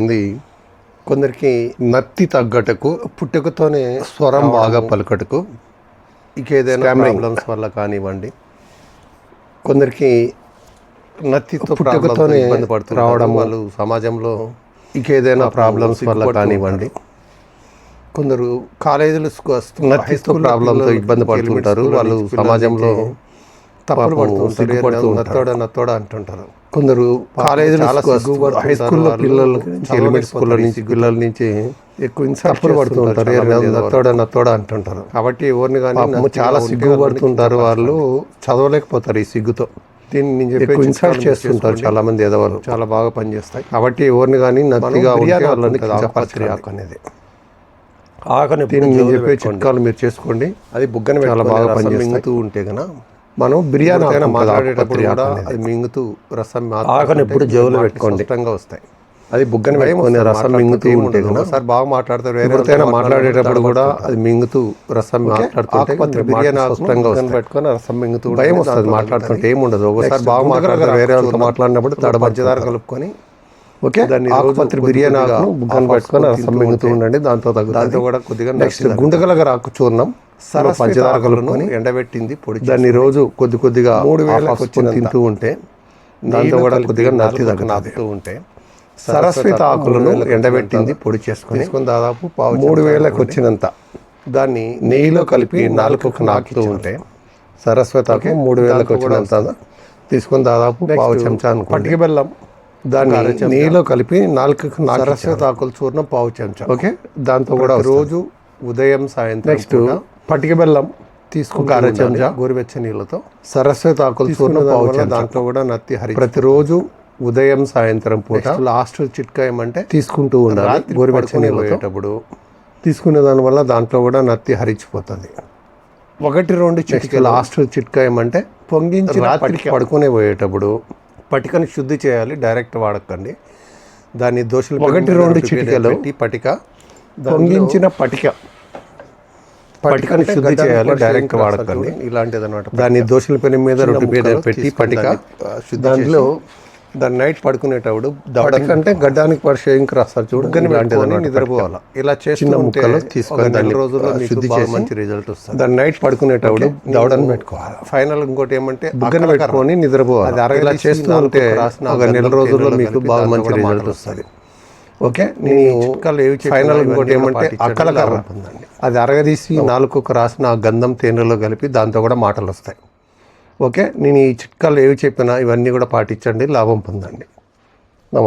ఉంది. కొందరికి నత్తి తగ్గటకు పుట్టుకతోనే స్వరం బాగా పలుకటకు ఇక ఏదైనా ప్రాబ్లమ్స్ వల్ల కానివ్వండి. కొందరికి నత్తితో పుట్టుకతోనే ఇబ్బంది పడుతూ రావడం వాళ్ళు సమాజంలో ఇక ఏదైనా ప్రాబ్లమ్స్ వల్ల కానివ్వండి. కొందరు కాలేజీలు నత్తితో ప్రాబ్లంతో ఇబ్బంది పడుతుంటారు. వాళ్ళు సమాజంలో తప్పులు పడుతుంటారు. నత్తోడ నత్తోడ అంటుంటారు. కొందరు కాలేజీలు హై స్కూల్లో నుంచి ఎలిమెంట్ స్కూల్ నుంచి పిల్లల నుంచి ఎక్కువ తప్పులు పడుతుంటారు. నత్తోడ నత్తోడ అంటుంటారు. కాబట్టి ఎవరిని కానీ చాలా సిగ్గు పడుతుంటారు వాళ్ళు చదవలేకపోతారు ఈ సిగ్గుతో. దీన్ని నేను చెప్పి ఇన్సల్ట్ చేస్తుంటారు చాలా మంది ఎదవాళ్ళు చాలా బాగా పనిచేస్తాయి. కాబట్టి ఎవరిని కానీ నత్తిగా ఉంటే అనేది ఆకని దీన్ని నేను చెప్పే చిట్కాలు మీరు చేసుకోండి. అది బుగ్గన చాలా బాగా పనిచేస్తూ ఉంటే గన మనం బిర్యానీ మాట్లాడేటప్పుడు కూడా అది మింగుతూ రసం ఆకని ఎప్పుడు జోలు పెట్టుకోండి. స్పష్టంగా వస్తాయి. అది బుగ్గన పెట్టుకొని రసం మింగుతూ ఉంటే కనుక సార్ బాగా మాట్లాడతారు ఎవరితోనైనా మాట్లాడేటప్పుడు కూడా అది మింగుతూ రసం మాట్లాడుతుంటే బిర్యానీ స్పష్టంగా వస్తాయి. పెట్టుకొని రసం మింగుతూ భయం వస్తుంది మాట్లాడుతుంటే ఏముండదు. ఒకసారి బాగా మాట్లాడతారు వేరే వాళ్ళతో మాట్లాడినప్పుడు తడ మధ్యదార కలుపుకొని ఓకే? దాన్ని ఆకుపత్రి బిర్యానీ ఆకును బుగ్గన పెట్టుకొని రసం మింగుతూ ఉండండి దాంతో తగ్గు దాంతో కూడా కొద్దిగా నెక్స్ట్ గుండెగలగ రాకు చూర్ణం పంచదార కలుపుకొని ఎండబెట్టింది పొడి దాన్ని రోజు కొద్ది కొద్దిగా మూడు వచ్చి తింటూ ఉంటే దాంతో కూడా కొద్దిగా నత్తి దగ్గర నాకుతూ ఉంటే సరస్వత ఆకులను ఎండబెట్టింది పొడి చేసుకొని తీసుకొని దాదాపు పావు మూడు వేలకు వచ్చినంత దాన్ని నెయ్యిలో కలిపి నాలుగుకు నాకుతూ ఉంటే సరస్వత ఆకు మూడు వేలకు వచ్చినంత తీసుకొని దాదాపు పావు చెంచా పట్టిక బెల్లం దాన్ని నెయ్యిలో కలిపి నాలుగుకు సరస్వత ఆకులు చూర్ణం పావు చెంచా. ఓకే దాంతో కూడా రోజు ఉదయం సాయంత్రం నెక్స్ట్ పట్టిక బెల్లం తీసుకుంటే అర చెంచా గోరువెచ్చని నీళ్ళతో సరస్వతి ఆకులు చూర్ణం దాంట్లో కూడా నత్తి హరి ప్రతిరోజు ఉదయం సాయంత్రం పూట లాస్ట్ చిట్కా ఏమంటే తీసుకుంటూ ఉండాలి గోరువెచ్చని నీళ్ళు పోయేటప్పుడు. తీసుకునే దానివల్ల దాంట్లో కూడా నత్తి హరించిపోతుంది. ఒకటి రెండు చిట్కా లాస్ట్ చిట్కా ఏమంటే పొంగించి రాత్రికి పడుకునే పోయేటప్పుడు పటికను శుద్ధి చేయాలి డైరెక్ట్ వాడకండి. దాన్ని దోషులు ఒకటి రెండు చిటికలు. పటిక పొంగించిన పటిక. పటికను శుద్ధి చేయాలి డైరెక్ట్ వాడకండి. ఇలాంటిది అనమాట దాన్ని దోషుల పని మీద రొట్టె మీద పెట్టి పటిక. దాంట్లో దాన్ని నైట్ పడుకునేటప్పుడు దానికంటే గడ్డానికి పడి షేయింగ్ రాస్తారు చూడు ఇలాంటిది నిద్రపోవాలి? ఇలా చేసిన ముక్కలు తీసుకొని రోజుల్లో శుద్ధి చేసి మంచి రిజల్ట్ వస్తుంది. దాన్ని నైట్ పడుకునేటప్పుడు దవడని పెట్టుకోవాలి? ఫైనల్ ఇంకోటి ఏమంటే బుగ్గన పెట్టుకొని నిద్రపోవాలి? అది ఇలా చేస్తూ ఉంటే ఒక నెల రోజుల్లో మీకు బాగా మంచి రిజల్ట్ వస్తుంది. ఓకే? నేను ఫైనల్ ఇంకోటి ఏమంటే అక్కల కర్ర. అది అరగదీసి నాలుగు రాసిన ఆ గంధం తేనెలో కలిపి దాంతో కూడా మాటలు వస్తాయి ఓకే? నేను ఈ చిట్కాలు ఏవి చెప్పినా ఇవన్నీ కూడా పాటించండి లాభం పొందండి.